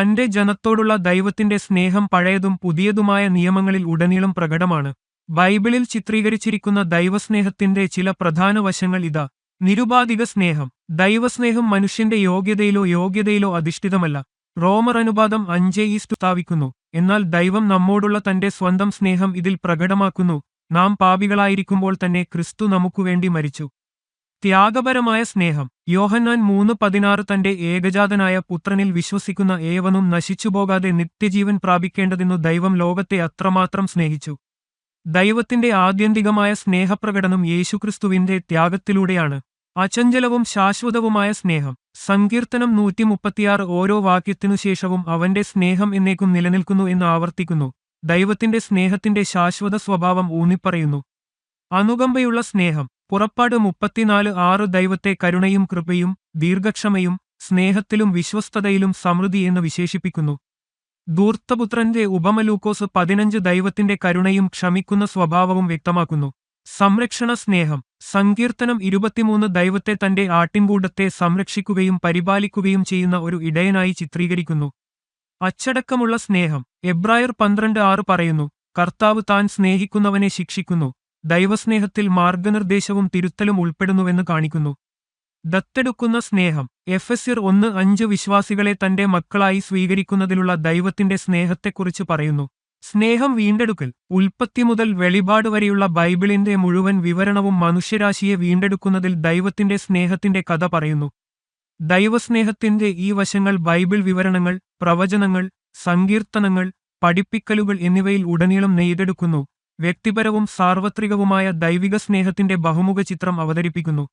തന്റെ ജനത്തോടുള്ള ദൈവത്തിന്റെ സ്നേഹം പഴയതും പുതിയതുമായ നിയമങ്ങളിൽ ഉടനീളം പ്രകടമാണ്. ബൈബിളിൽ ചിത്രീകരിച്ചിരിക്കുന്ന ദൈവസ്നേഹത്തിന്റെ ചില പ്രധാന വശങ്ങൾ ഇതാ. നിരുപാധിക സ്നേഹം. ദൈവസ്നേഹം മനുഷ്യന്റെ യോഗ്യതയിലോ യോഗ്യതയിലോ അധിഷ്ഠിതമല്ല. റോമർ അനുപാതം അഞ്ചേ ഈസ്റ്റ് സ്ഥാപിക്കുന്നു. എന്നാൽ ദൈവം നമ്മോടുള്ള തന്റെ സ്വന്തം സ്നേഹം ഇതിൽ പ്രകടമാക്കുന്നു. നാം പാപികളായിരിക്കുമ്പോൾ തന്നെ ക്രിസ്തു നമുക്കുവേണ്ടി മരിച്ചു. ത്യാഗപരമായ സ്നേഹം. യോഹന്നാൻ മൂന്ന് പതിനാറ് തന്റെ ഏകജാതനായ പുത്രനിൽ വിശ്വസിക്കുന്ന ഏവനും നശിച്ചുപോകാതെ നിത്യജീവൻ പ്രാപിക്കേണ്ടതെന്നു ദൈവം ലോകത്തെ അത്രമാത്രം സ്നേഹിച്ചു. ദൈവത്തിന്റെ ആത്യന്തികമായ സ്നേഹപ്രകടനം യേശുക്രിസ്തുവിന്റെ ത്യാഗത്തിലൂടെയാണ്. അചഞ്ചലവും ശാശ്വതവുമായ സ്നേഹം. സങ്കീർത്തനം നൂറ്റി മുപ്പത്തിയാറ് ഓരോ വാക്യത്തിനു ശേഷവും അവന്റെ സ്നേഹം എന്നേക്കും നിലനിൽക്കുന്നു എന്ന് ആവർത്തിക്കുന്നു. ദൈവത്തിന്റെ സ്നേഹത്തിന്റെ ശാശ്വത സ്വഭാവം ഊന്നിപ്പറയുന്നു. അനുകമ്പയുള്ള സ്നേഹം. പുറപ്പാട് മുപ്പത്തിനാല് ആറ് ദൈവത്തെ കരുണയും കൃപയും ദീർഘക്ഷമയും സ്നേഹത്തിലും വിശ്വസ്തതയിലും സമൃദ്ധി എന്ന് വിശേഷിപ്പിക്കുന്നു. ദൂർത്തപുത്രന്റെ ഉപമലൂക്കോസ് പതിനഞ്ച് ദൈവത്തിന്റെ കരുണയും ക്ഷമിക്കുന്ന സ്വഭാവവും വ്യക്തമാക്കുന്നു. സംരക്ഷണ സ്നേഹം. സങ്കീർത്തനം ഇരുപത്തിമൂന്ന് ദൈവത്തെ തന്റെ ആട്ടിൻകൂടത്തെ സംരക്ഷിക്കുകയും പരിപാലിക്കുകയും ചെയ്യുന്ന ഒരു ഇടയനായി ചിത്രീകരിക്കുന്നു. അച്ചടക്കമുള്ള സ്നേഹം. എബ്രായർ പന്ത്രണ്ട് ആറ് പറയുന്നു കർത്താവ് താൻ സ്നേഹിക്കുന്നവനെ ശിക്ഷിക്കുന്നു. ദൈവസ്നേഹത്തിൽ മാർഗനിർദ്ദേശവും തിരുത്തലും ഉൾപ്പെടുന്നുവെന്ന് കാണിക്കുന്നു. ദത്തെടുക്കുന്ന സ്നേഹം. എഫെസിർ ഒന്ന് അഞ്ച് വിശ്വാസികളെ തന്റെ മക്കളായി സ്വീകരിക്കുന്നതിലുള്ള ദൈവത്തിന്റെ സ്നേഹത്തെക്കുറിച്ച് പറയുന്നു. സ്നേഹം വീണ്ടെടുക്കൽ. ഉൽപ്പത്തി മുതൽ വെളിപാട് വരെയുള്ള ബൈബിളിന്റെ മുഴുവൻ വിവരണവും മനുഷ്യരാശിയെ വീണ്ടെടുക്കുന്നതിൽ ദൈവത്തിന്റെ സ്നേഹത്തിന്റെ കഥ പറയുന്നു. ദൈവസ്നേഹത്തിന്റെ ഈ വശങ്ങൾ ബൈബിൾ വിവരണങ്ങൾ പ്രവചനങ്ങൾ സങ്കീർത്തനങ്ങൾ പഠിപ്പിക്കലുകൾ എന്നിവയിൽ ഉടനീളം നെയ്തെടുക്കുന്നു. വ്യക്തിപരവും സാർവത്രികവുമായ ദൈവിക സ്നേഹത്തിന്റെ ബഹുമുഖ ചിത്രം അവതരിപ്പിക്കുന്നു.